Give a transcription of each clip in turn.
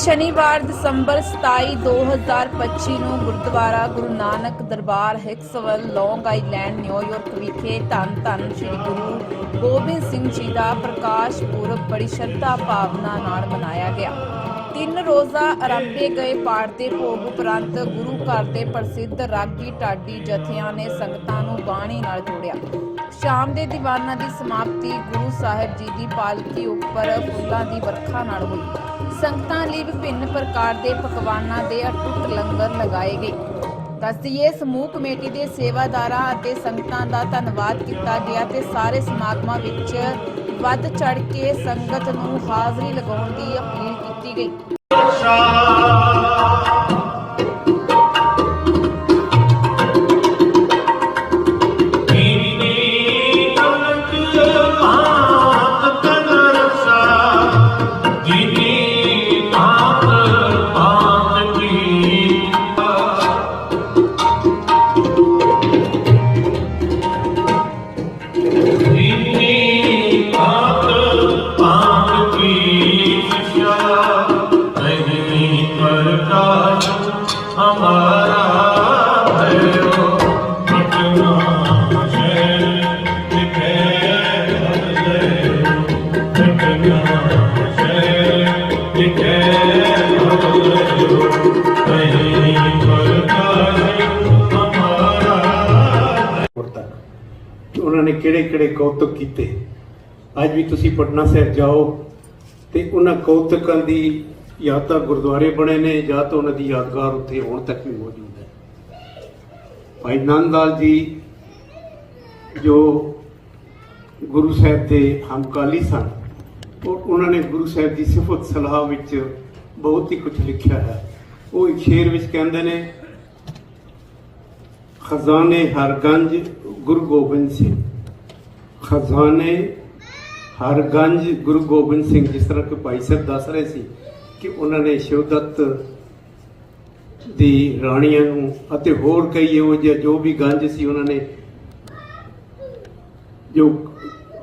ਸ਼ਨੀਵਾਰ, ਦਸੰਬਰ 27 2025 ਨੂੰ Gurdwara Guru Nanak Darbar Hicksville, long island New York ਵਿਖੇ ਧੰਨ ਧੰਨ ਸ੍ਰੀ ਗੁਰੂ ਗੋਬਿੰਦ ਸਿੰਘ ਜੀ ਦਾ ਪ੍ਰਕਾਸ਼ ਪੁਰਬ ਬੜੀ ਸ਼ਰਧਾ ਭਾਵਨਾ ਨਾਲ ਮਨਾਇਆ ਗਿਆ। ਤਿੰਨ ਰੋਜ਼ਾ ਆਰੰਭੇ ਗਏ ਪਾਠ ਦੇ ਭੋਗ ਉਪਰੰਤ ਗੁਰੂ ਘਰ ਦੇ ਪ੍ਰਸਿੱਧ ਰਾਗੀ ਢਾਡੀ ਜਥਿਆਂ ਨੇ ਸੰਗਤਾਂ ਨੂੰ ਬਾਣੀ ਨਾਲ ਜੋੜਿਆ। ਸ਼ਾਮ ਦੇ ਦੀਵਾਨਾਂ ਦੀ ਸਮਾਪਤੀ ਗੁਰੂ ਸਾਹਿਬ ਜੀ ਦੀ ਪਾਲਕੀ ਉੱਪਰ ਫੁੱਲਾਂ ਦੀ ਵਰਖਾ ਨਾਲ ਹੋਈ। ਸੰਗਤਾਂ ਲਈ ਵਿਭਿੰਨ ਪ੍ਰਕਾਰ ਦੇ ਪਕਵਾਨਾਂ ਦੇ ਅਟੁੱਟ ਲੰਗਰ ਲਗਾਏ ਗਏ। ਦੱਸਦੀਏ ਸਮੂਹ ਕਮੇਟੀ ਦੇ ਸੇਵਾਦਾਰਾਂ ਅਤੇ ਸੰਗਤਾਂ ਦਾ ਧੰਨਵਾਦ ਕੀਤਾ ਗਿਆ ਤੇ ਸਾਰੇ ਸਮਾਗਮਾਂ ਵਿੱਚ ਵੱਧ ਚੜ ਕੇ ਸੰਗਤ ਨੂੰ ਹਾਜ਼ਰੀ ਲਗਾਉਣ ਦੀ ਅਪੀਲ ਕੀਤੀ ਗਈ। ਕਿਹੜੇ ਕਿਹੜੇ ਕੌਤਕ ਕੀਤੇ? ਅੱਜ ਵੀ ਤੁਸੀਂ ਪਟਨਾ ਸਾਹਿਬ ਜਾਓ ਤੇ ਉਹਨਾਂ ਕੌਤਕਾਂ ਦੀ ਜਾਂ ਤਾਂ ਗੁਰਦੁਆਰੇ ਬਣੇ ਨੇ ਜਾਂ ਤਾਂ ਉਹਨਾਂ ਦੀ ਯਾਦਗਾਰ ਉੱਥੇ ਹੁਣ ਤੱਕ ਵੀ ਮੌਜੂਦ ਹੈ। ਭਾਈ ਨੰਦ ਜੀ ਜੋ ਗੁਰੂ ਸਾਹਿਬ ਦੇ ਹਮਕਾਲੀ ਸਨ, ਉਹ ਉਹਨਾਂ ਨੇ ਗੁਰੂ ਸਾਹਿਬ ਦੀ ਸਿਫਤ ਸਲਾਹ ਵਿੱਚ ਬਹੁਤ ਹੀ ਕੁਝ ਲਿਖਿਆ ਹੈ। ਉਹ ਇੱਕ ਸ਼ੇਰ ਵਿੱਚ ਕਹਿੰਦੇ ਨੇ, ਖਜ਼ਾਨੇ ਹਰਗੰਜ ਗੁਰੂ ਗੋਬਿੰਦ ਸਿੰਘ। ਖਜ਼ਾਨੇ ਹਰਗੰਜ ਗੁਰੂ ਗੋਬਿੰਦ ਸਿੰਘ ਜਿਸ ਤਰ੍ਹਾਂ ਕਿ ਭਾਈ ਸਾਹਿਬ ਦੱਸ ਰਹੇ ਸੀ ਕਿ ਉਹਨਾਂ ਨੇ ਸ਼ਿਵਦੱਤ ਦੀ ਰਾਣੀਆਂ ਨੂੰ ਅਤੇ ਹੋਰ ਕਈ ਇਹੋ ਜਿਹੇ ਜੋ ਵੀ ਗੰਜ ਸੀ ਉਹਨਾਂ ਨੇ ਜੋ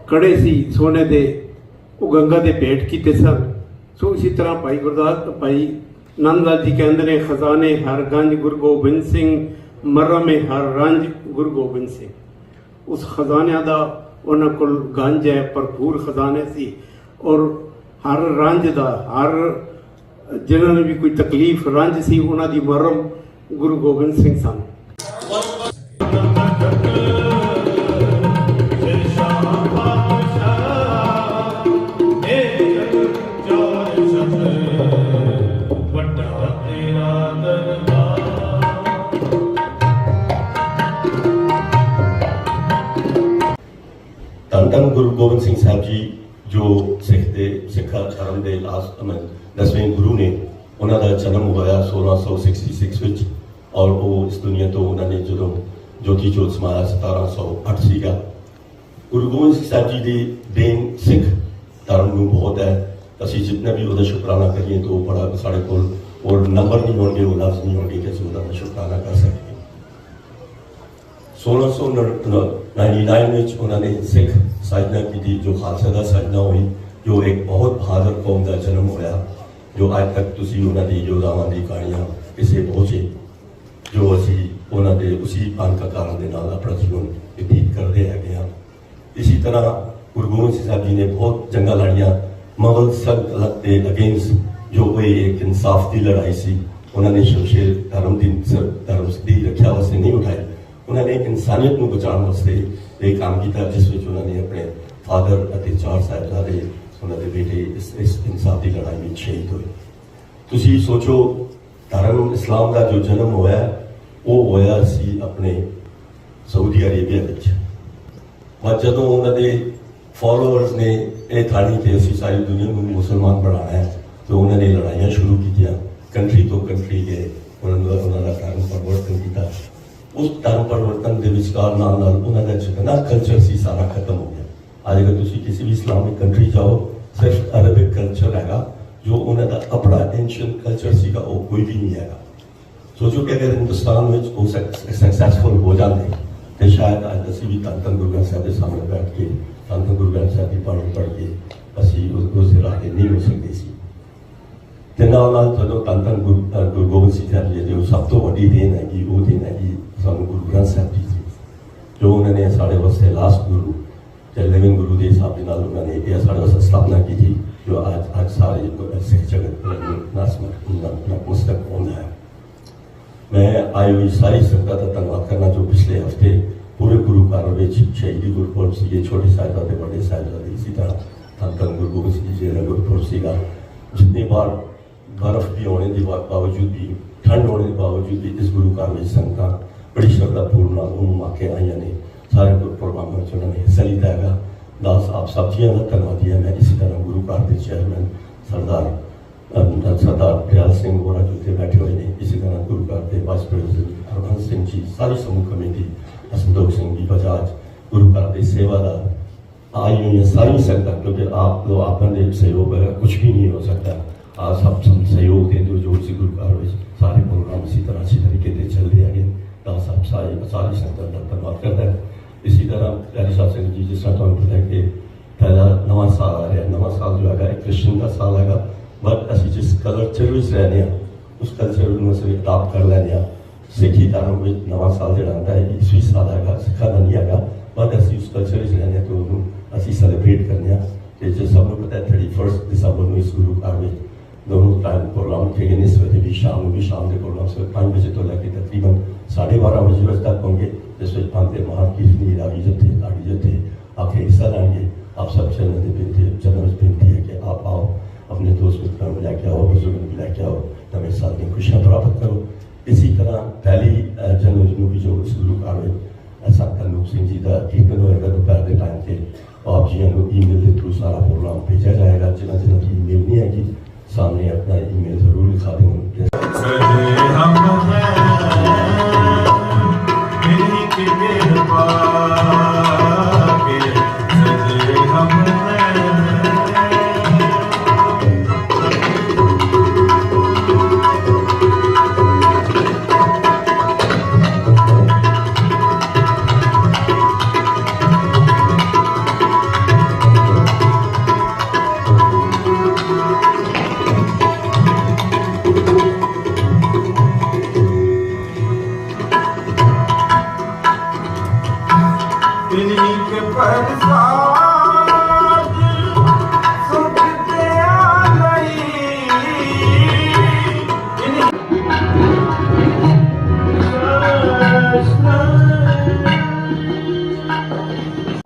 ਕੜੇ ਸੀ ਸੋਨੇ ਦੇ, ਉਹ ਗੰਗਾ ਦੇ ਭੇਟ ਕੀਤੇ ਸਨ। ਸੋ ਇਸੇ ਤਰ੍ਹਾਂ ਭਾਈ ਗੁਰਦਾਸ, ਭਾਈ ਨੰਦ ਜੀ ਕਹਿੰਦੇ ਨੇ, ਖਜ਼ਾਨੇ ਹਰਗੰਜ ਗੁਰੂ ਗੋਬਿੰਦ ਸਿੰਘ, ਮਰਮੇ ਹਰ ਰੰਜ ਗੁਰੂ ਗੋਬਿੰਦ ਸਿੰਘ। ਉਸ ਖਜ਼ਾਨਿਆਂ ਦਾ ਉਹਨਾਂ ਕੋਲ ਗੰਜ ਹੈ, ਭਰਪੂਰ ਖਜ਼ਾਨੇ ਸੀ ਔਰ ਹਰ ਰੰਜ ਦਾ, ਹਰ ਜਿਨ੍ਹਾਂ ਨੂੰ ਵੀ ਕੋਈ ਤਕਲੀਫ, ਰੰਜ ਸੀ, ਉਹਨਾਂ ਦੀ ਮਰਮ ਗੁਰੂ ਗੋਬਿੰਦ ਸਿੰਘ ਸਨ। ਸਿੰਘ ਸਾਹਿਬ ਜੀ ਜੋ ਸਿੱਖ ਦੇ, ਸਿੱਖਾ ਧਰਮ ਦੇ ਲਾਸਟ ਮੈਂ ਦਸਵੇਂ ਗੁਰੂ ਨੇ ਉਹਨਾਂ ਦਾ ਜਨਮ ਹੋਇਆ 1666 ਵਿੱਚ ਔਰ ਉਹ ਇਸ ਦੁਨੀਆ ਤੋਂ ਉਹਨਾਂ ਨੇ ਜਦੋਂ ਜੋਤੀ ਜੋਤ ਸਮਾਇਆ 1708 ਸੀਗਾ। ਗੁਰੂ ਗੋਬਿੰਦ ਸਿੰਘ ਸਾਹਿਬ ਜੀ ਦੀ ਦੇਣ ਸਿੱਖ ਧਰਮ ਨੂੰ ਬਹੁਤ ਹੈ। ਅਸੀਂ ਜਿੰਨਾ ਵੀ ਉਹਦਾ ਸ਼ੁਕਰਾਨਾ ਕਰੀਏ ਤਾਂ ਉਹ ਬੜਾ ਸਾਡੇ ਕੋਲ ਔਰ ਨੰਬਰ ਨਹੀਂ ਹੋਣਗੇ, ਉਹ ਲਫ਼ਜ਼ ਨਹੀਂ ਹੋਣਗੇ ਕਿ ਅਸੀਂ ਉਹਦਾ ਸ਼ੁਕਰਾਨਾ ਕਰ ਸਕੀਏ। 1699 ਵਿੱਚ ਉਹਨਾਂ ਨੇ ਸਿੱਖ ਸਾਜਨਾ ਕੀਤੀ, ਜੋ ਖਾਲਸਾ ਦਾ ਸਾਜਨਾ ਹੋਈ, ਜੋ ਇੱਕ ਬਹੁਤ ਬਹਾਦਰ ਕੌਮ ਦਾ ਜਨਮ ਹੋਇਆ, ਜੋ ਅੱਜ ਤੱਕ ਤੁਸੀਂ ਉਹਨਾਂ ਦੀ ਯੋਧਾਵਾਂ ਦੀ ਕਹਾਣੀਆਂ ਕਿਸੇ ਪਹੁੰਚੇ, ਜੋ ਅਸੀਂ ਉਹਨਾਂ ਦੇ ਉਸੇ ਪੰਕਕਾਰਾਂ ਦੇ ਨਾਲ ਆਪਣਾ ਜੀਵਨ ਬਤੀਤ ਕਰਦੇ ਹੈਗੇ ਹਾਂ। ਇਸੇ ਤਰ੍ਹਾਂ ਗੁਰੂ ਗੋਬਿੰਦ ਸਿੰਘ ਸਾਹਿਬ ਜੀ ਨੇ ਬਹੁਤ ਜੰਗਾਂ ਲੜੀਆਂ, ਮਗਲ ਸਲਤਨਤ ਦੇ ਅਗੇਂਸਟ ਜੋ ਕੋਈ ਇੱਕ ਇਨਸਾਫ ਦੀ ਲੜਾਈ ਸੀ, ਉਹਨਾਂ ਨੇ ਸ਼ਮਸ਼ੇਰ ਧਰਮ ਦੀ ਧਰਮ ਦੀ ਰੱਖਿਆ ਵਾਸਤੇ ਨਹੀਂ ਉਠਾਏ ਉਹਨਾਂ ਨੇ ਇਨਸਾਨੀਅਤ ਨੂੰ ਬਚਾਉਣ ਵਾਸਤੇ ਇਹ ਕੰਮ ਕੀਤਾ ਜਿਸ ਵਿੱਚ ਉਹਨਾਂ ਨੇ ਆਪਣੇ ਫਾਦਰ ਅਤੇ ਚਾਰ ਸਾਹਿਬਜ਼ਾਦੇ ਉਹਨਾਂ ਦੇ ਬੇਟੇ ਇਸ ਇਸ ਇਨਸਾਫ ਦੀ ਲੜਾਈ ਵਿੱਚ ਸ਼ਹੀਦ ਹੋਏ। ਤੁਸੀਂ ਸੋਚੋ, ਧਰਮ ਇਸਲਾਮ ਦਾ ਜੋ ਜਨਮ ਹੋਇਆ, ਉਹ ਹੋਇਆ ਸੀ ਆਪਣੇ ਸਾਊਦੀ ਅਰੇਬੀਆ ਵਿੱਚ। ਪਰ ਜਦੋਂ ਉਹਨਾਂ ਦੇ ਫਾਲੋਅਰਸ ਨੇ ਇਹ ਥਾਣੀ ਤੇ ਅਸੀਂ ਸਾਰੀ ਦੁਨੀਆ ਨੂੰ ਮੁਸਲਮਾਨ ਬਣਾਉਣਾ ਹੈ, ਤੇ ਉਹਨਾਂ ਨੇ ਲੜਾਈਆਂ ਸ਼ੁਰੂ ਕੀਤੀਆਂ। ਕੰਟਰੀ ਤੋਂ ਕੰਟਰੀ ਗਏ, ਉਹਨਾਂ ਨੂੰ, ਉਹਨਾਂ ਦਾ ਧਰਮ ਪਰਿਵਰਤਨ ਕੀਤਾ। ਉਸ ਧਰਮ ਪਰਿਵਰਤਨ ਦੇ ਵਿਚਕਾਰ ਨਾਲ ਨਾਲ ਉਹਨਾਂ ਦਾ ਜਿੰਨਾ ਕਲਚਰ ਸੀ, ਸਾਰਾ ਖਤਮ ਹੋ ਗਿਆ। ਅੱਜ ਅਗਰ ਤੁਸੀਂ ਕਿਸੇ ਵੀ ਇਸਲਾਮਿਕ ਕੰਟਰੀ ਜਾਓ, ਸਿਰਫ ਅਰਬਿਕ ਕਲਚਰ ਹੈਗਾ, ਜੋ ਉਹਨਾਂ ਦਾ ਆਪਣਾ ਐਂਸ਼ੀਅੰਟ ਕਲਚਰ ਸੀਗਾ, ਉਹ ਕੋਈ ਵੀ ਨਹੀਂ ਹੈਗਾ। ਸੋਚੋ ਕਿ ਅਗਰ ਹਿੰਦੁਸਤਾਨ ਵਿੱਚ ਉਹ ਸਕਸੈਸਫੁਲ ਹੋ ਜਾਂਦੇ, ਤੇ ਸ਼ਾਇਦ ਅੱਜ ਅਸੀਂ ਵੀ ਤਨ ਧੰਨ ਗੁਰੂ ਗ੍ਰੰਥ ਸਾਹਿਬ ਦੇ ਸਾਹਮਣੇ ਬੈਠ ਕੇ ਤਨ ਧੰਨ ਗੁਰੂ ਗ੍ਰੰਥ ਸਾਹਿਬ ਦੀ ਬਾਣੀ ਪੜ੍ਹ ਕੇ, ਅਸੀਂ ਉਸ ਉਸ ਦੇ ਰਾਹ ਤੇ ਨਹੀਂ ਹੋ ਸਕਦੇ ਸੀ। ਤੇ ਨਾਲ ਨਾਲ ਜਦੋਂ ਤਨ ਧੰਨ ਗੁਰੂ ਗੁਰੂ ਗੋਬਿੰਦ ਸਿੰਘ ਸਾਹਿਬ ਜੀ ਦੇ ਸਭ ਤੋਂ ਵੱਡੀ ਦੇਣ ਹੈਗੀ, ਉਹ ਦੇਣ ਹੈਗੀ ਸਾਨੂੰ ਗੁਰੂ ਗ੍ਰੰਥ ਸਾਹਿਬ ਜੀ ਸੀ ਜੋ ਉਹਨਾਂ ਨੇ ਸਾਡੇ ਵਾਸਤੇ ਲਾਸਟ ਗੁਰੂ ਤੇ ਲਿਵਿੰਗ ਗੁਰੂ ਦੇ ਹਿਸਾਬ ਦੇ ਨਾਲ ਉਹਨਾਂ ਨੇ ਇਹ ਸਾਡੇ ਵਾਸਤੇ ਸਥਾਪਨਾ ਕੀਤੀ, ਜੋ ਅੱਜ ਅੱਜ ਸਾਰੇ ਸਿੱਖ ਜਗਤ ਨੂੰ ਨਸਮਤ ਨਤਮਸਤਕ ਹੋਣਾ ਹੈ। ਮੈਂ ਆਈ ਹੋਈ ਸਾਰੀ ਸੰਗਤਾਂ ਦਾ ਧੰਨਵਾਦ ਕਰਨਾ ਜੋ ਪਿਛਲੇ ਹਫ਼ਤੇ ਪੂਰੇ ਗੁਰੂ ਘਰ ਵਿੱਚ ਸ਼ਹੀਦੀ ਗੁਰਪੁਰਬ ਸੀਗੇ ਛੋਟੇ ਸਾਹਿਬਾਂ ਦੇ ਵੱਡੇ ਸਾਹਿਬਾਂ ਦੇ ਇਸੇ ਤਰ੍ਹਾਂ ਧੰਨ ਧੰਨ ਗੁਰੂ ਗੋਬਿੰਦ ਸਿੰਘ ਜੀ ਦਾ ਗੁਰਪੁਰਬ ਸੀਗਾ। ਜਿੰਨੇ ਵਾਰ ਬਰਫ਼ ਵੀ ਹੋਣੇ ਦੇ ਬਾ- ਬਾਵਜੂਦ ਵੀ, ਠੰਡ ਹੋਣੇ ਦੇ ਬਾਵਜੂਦ ਵੀ ਇਸ ਗੁਰੂ ਘਰ ਵਿੱਚ ਸੰਗਤਾਂ ਬੜੀ ਸ਼ਰਧਾਪੂਰਨ ਨਾਲ ਉਹਨੂੰ ਮਾ ਕੇ ਆਈਆਂ ਨੇ। ਸਾਰੇ ਗੁਰਪੁਰਬਾਂ ਵਿੱਚ ਉਹਨਾਂ ਨੇ ਹਿੱਸਾ ਲਿੱਤਾ ਹੈਗਾ। ਦਾਸ ਆਪ ਸਭ ਜੀਆਂ ਦਾ ਧੰਨਵਾਦੀ ਹਾਂ। ਮੈਂ ਇਸੇ ਤਰ੍ਹਾਂ ਗੁਰੂ ਘਰ ਦੇ ਚੇਅਰਮੈਨ ਸਰਦਾਰ ਸਰਦਾਰ ਪ੍ਰਿਆਲ ਸਿੰਘ ਹੋਰਾਂ ਜੋ ਇੱਥੇ ਬੈਠੇ ਹੋਏ ਨੇ। ਇਸੇ ਤਰ੍ਹਾਂ ਗੁਰੂ ਘਰ ਦੇ ਵਾਈਸ ਪ੍ਰੈਜ਼ੀਡੈਂਟ ਹਰਬੰਸ ਸਿੰਘ ਜੀ, ਸਾਰੀ ਸਮੂਹ ਕਮੇਟੀ ਅਸੰਤੋਖ ਸਿੰਘ ਜੀ, ਬਜਾਜ, ਗੁਰੂ ਘਰ ਦੇ ਸੇਵਾਦਾਰ ਆਈ ਹੋਈ ਸਾਰੀ ਸੰਗਤਾਂ, ਕਿਉਂਕਿ ਆਪ ਲੋ ਆਪਨ ਦੇ ਸਹਿਯੋਗ ਹੈ ਕੁਝ ਵੀ ਨਹੀਂ ਹੋ ਸਕਦਾ। ਆ ਸਭ ਸਭ ਸਹਿਯੋਗ ਦੇ ਦਿਓ ਜੋ ਸੀ ਗੁਰੂ ਘਰ ਵਿੱਚ, ਸਾਰੇ ਪ੍ਰੋਗਰਾਮ ਇਸੇ ਤਰ੍ਹਾਂ ਅੱਛੇ ਤਰੀਕੇ ਦੇ ਚੱਲਦੇ ਹੈਗੇ ਤਾਂ ਸਭ ਸਾਰੇ ਸਾਰੀ ਸੰਗਤਾਂ ਦਾ ਧੰਨਵਾਦ ਕਰਦਾ ਹਾਂ। ਇਸੇ ਤਰ੍ਹਾਂ ਪਿਆਰੀ ਸਾਹਿਬ ਸਿੰਘ ਜੀ ਜਿਸ ਤਰ੍ਹਾਂ ਤੁਹਾਨੂੰ ਪਤਾ ਹੈ ਕਿ ਪਹਿਲਾ ਨਵਾਂ ਸਾਲ ਆ ਰਿਹਾ ਨਵਾਂ ਸਾਲ ਜੋ ਹੈਗਾ ਇਹ ਕ੍ਰਿਸ਼ਨ ਦਾ ਸਾਲ ਹੈਗਾ ਬਟ ਅਸੀਂ ਜਿਸ ਕਲਚਰ ਵਿੱਚ ਰਹਿੰਦੇ ਹਾਂ ਉਸ ਕਲਚਰ ਨੂੰ ਅਸੀਂ ਅਡਾਪਟ ਕਰ ਲੈਂਦੇ ਹਾਂ ਸਿੱਖੀ ਧਰਮ ਵਿੱਚ ਨਵਾਂ ਸਾਲ ਜਿਹੜਾ ਆਉਂਦਾ ਹੈ ਈਸਵੀ ਸਾਲ ਹੈਗਾ ਸਿੱਖਾਂ ਦਾ ਨਹੀਂ ਹੈਗਾ ਬਟ ਅਸੀਂ ਉਸ ਕਲਚਰ ਵਿੱਚ ਰਹਿੰਦੇ ਹਾਂ ਤੇ ਉਹਨੂੰ ਅਸੀਂ ਸੈਲੀਬ੍ਰੇਟ ਕਰਦੇ ਹਾਂ ਤੇ ਜੇ ਸਭ ਨੂੰ ਪਤਾ ਹੈ 31 ਦਸੰਬਰ ਨੂੰ ਇਸ ਗੁਰੂ ਘਰ ਵਿੱਚ ਦੋਨੋਂ ਟਾਈਮ ਪ੍ਰੋਗਰਾਮ ਠੇਕੇ ਨੇ ਸਵੇਰੇ ਵੀ ਸ਼ਾਮ ਨੂੰ ਵੀ ਸ਼ਾਮ ਦੇ ਪ੍ਰੋਗਰਾਮ ਸਵੇਰ 5 ਵਜੇ ਤੋਂ ਲੈ ਕੇ ਤਕਰੀਬਨ 12:30 ਵਜੇ ਵਜੇ ਤੱਕ ਹੋਣਗੇ ਜਿਸ ਵਿੱਚ ਪੰਜ ਤੇ ਮਹਾਨ ਕੀਰਤਨੀ ਰਾਗੀ ਜਥੇ ਲਾੜੀ ਜਥੇ ਆਖੇ ਹਿੱਸਾ ਲੈਣਗੇ ਆਪ ਸਭ ਚੈਨਲ ਦੇ ਬੇਨਤੀ ਚੈਨਲ ਵਿੱਚ ਬੇਨਤੀ ਹੈ ਕਿ ਆਪ ਆਓ ਆਪਣੇ ਦੋਸਤ ਮਿੱਤਰਾਂ ਨੂੰ ਲੈ ਕੇ ਆਓ ਬਜ਼ੁਰਗਾਂ ਨੂੰ ਲੈ ਕੇ ਆਓ ਨਵੇਂ ਸਾਲ ਦੀਆਂ ਖੁਸ਼ੀਆਂ ਪ੍ਰਾਪਤ ਕਰੋ ਇਸੇ ਤਰ੍ਹਾਂ ਪਹਿਲੀ ਅਹ, ਜਨਵਰੀ ਨੂੰ ਵੀ ਜੋ ਇਸ ਗੁਰੂ ਘਰ ਵਿੱਚ ਸੰਤ ਅਨੂਪ ਸਿੰਘ ਜੀ ਦਾ ਕੀਰਤਨ ਹੋਏਗਾ ਦੁਪਹਿਰ ਦੇ ਟਾਈਮ ਤੇ ਆਪ ਜੀਆਂ ਨੂੰ ਈਮੇਲ ਦੇ ਥਰੂ ਸਾਰਾ ਪ੍ਰੋਗਰਾਮ ਭੇਜਿਆ ਜਾਏਗਾ ਜਿਨ੍ਹਾਂ ਜਿਨ੍ਹਾਂ ਦੀ ਈਮੇਲ ਨਹੀਂ ਹੈਗੀ ਸਾਹਮਣੇ ਕੇ ਪਰਸਾਦ ਸੁਖ ਤੇ ਆਈ।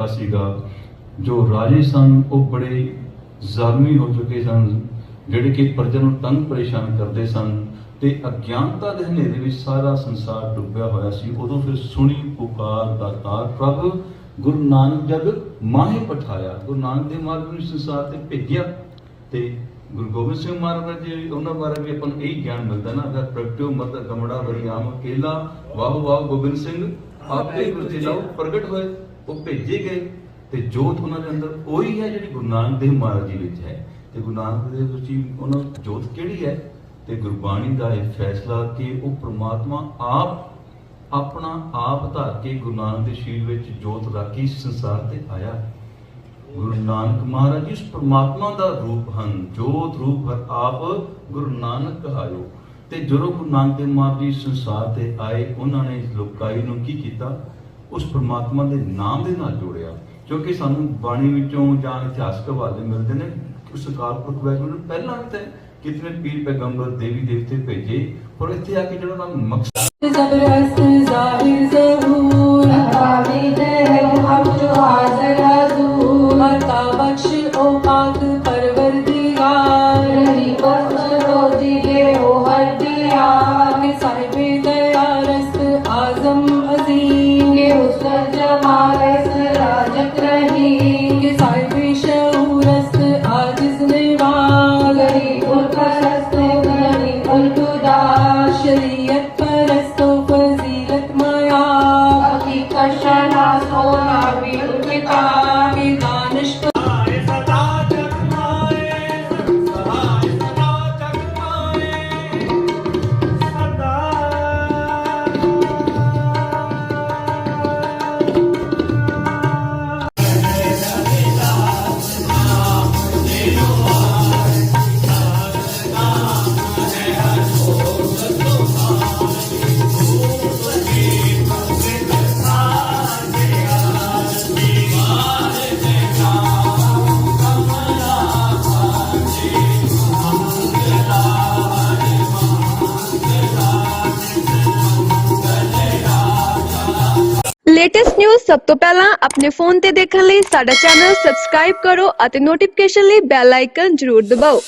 ਸੀਗਾ ਜੋ ਰਾਜੇ ਸਨ, ਉਹ ਬੜੇ ਜ਼ਾਲਮੀ ਹੋ ਚੁੱਕੇ ਸਨ। ਜਿਹੜੇ ਕਿ ਪ੍ਰਜਾ ਨੂੰ ਤੰਗ ਪਰੇਸ਼ਾਨ ਕਰਦੇ ਸਨ ਤੇ ਅਗਿਆਨਤਾ ਦੇ ਹਨੇਰੇ ਵਿੱਚ ਸਾਰਾ ਸੰਸਾਰ ਡੁੱਬਿਆ ਹੋਇਆ ਸੀ, ਉਦੋਂ ਫਿਰ ਸੁਣੀ ਪੁਕਾਰ ਦਾਤਾਰ ਪ੍ਰਭ, ਗੁਰੂ ਨਾਨਕ ਜਗ ਮਾਹੇ ਪਠਾਇਆ। ਗੁਰੂ ਨਾਨਕ ਦੇਵ ਮਹਾਰਾਜ ਨੂੰ ਸੰਸਾਰ ਤੇ ਭੇਜਿਆ ਤੇ ਗੁਰੂ ਗੋਬਿੰਦ ਸਿੰਘ ਮਹਾਰਾਜ ਜੀ ਉਹਨਾਂ ਬਾਰੇ ਵੀ ਆਪਾਂ ਨੂੰ ਇਹ ਗਿਆਨ ਮਿਲਦਾ ਨਾ, ਅਗਰ ਪ੍ਰਗਟਿਓ ਮਤ ਗਮੜਾ ਵਰੀ ਆਮ ਅਕੇਲਾ ਵਾਹ ਵਾਹ ਗੋਬਿੰਦ ਸਿੰਘ, ਆਪੇ ਗੁਰੂ ਜੀ ਪ੍ਰਗਟ ਹੋਏ, ਉਹ ਭੇਜੇ ਗਏ ਤੇ ਜੋਤ ਉਹਨਾਂ ਦੇ ਅੰਦਰ ਉਹੀ ਹੈ ਜਿਹੜੀ ਗੁਰੂ ਨਾਨਕ ਦੇਵ ਮਹਾਰਾਜ ਜੀ ਵਿੱਚ ਹੈ। ਤੇ ਗੁਰੂ ਨਾਨਕ ਦੇਵ ਜੀ ਉਹਨਾਂ ਜੋਤ ਕਿਹੜੀ ਹੈ? ਤੇ ਗੁਰਬਾਣੀ ਦਾ ਇਹ ਫੈਸਲਾ ਕਿ ਉਹ ਪ੍ਰਮਾਤਮਾ ਆਪ ਆਪਣਾ ਆਪ ਧਾਰ ਕੇ ਗੁਰੂ ਨਾਨਕ ਦੇ ਸ਼ੀਲ ਵਿੱਚ ਜੋਤ ਰਾਖੀ ਸੰਸਾਰ ਤੇ ਆਇਆ। ਗੁਰੂ ਨਾਨਕ ਮਹਾਰਾਜ ਜੀ ਉਸ ਪ੍ਰਮਾਤਮਾ ਦਾ ਰੂਪ ਹਨ, ਜੋਤ ਰੂਪ ਹਰ ਆਪ ਗੁਰੂ ਨਾਨਕ ਕਹਾਇਓ। ਤੇ ਜਦੋਂ ਗੁਰੂ ਨਾਨਕ ਦੇਵ ਮਹਾਰਾਜ ਜੀ ਸੰਸਾਰ ਤੇ ਆਏ, ਉਹਨਾਂ ਨੇ ਇਸ ਲੋਕਾਈ ਨੂੰ ਕੀ ਕੀਤਾ? ਉਸ ਪ੍ਰਮਾਤਮਾ ਦੇ ਨਾਮ ਦੇ ਨਾਲ ਜੋੜਿਆ ਕਿਉਂਕਿ ਸਾਨੂੰ ਬਾਣੀ ਵਿੱਚੋਂ ਜਾਂ ਇਤਿਹਾਸਕ ਹਵਾਲੇ ਮਿਲਦੇ ਨੇ। ਕੋਈ ਸਕਾਰਾਤਮਕ ਵੈਗੂ ਪਹਿਲਾਂ ਵੀ ਤਾਂ ਕਿਤਨੇ ਪੀਰ ਪੈਗੰਬਰ ਦੇਵੀ ਦੇਵਤੇ ਭੇਜੇ, ਪਰ ਇੱਥੇ ਆ ਕੇ ਜਿਹੜਾ ਉਹਨਾਂ ਮਕਸਦ ਸਭ ਤੋਂ ਪਹਿਲਾਂ ਆਪਣੇ ਫੋਨ ਤੇ ਦੇਖਣ ਲਈ ਸਾਡਾ ਚੈਨਲ ਸਬਸਕ੍ਰਾਈਬ ਕਰੋ ਅਤੇ ਨੋਟੀਫਿਕੇਸ਼ਨ ਲਈ ਬੈਲ ਆਈਕਨ ਜ਼ਰੂਰ ਦਬਾਓ।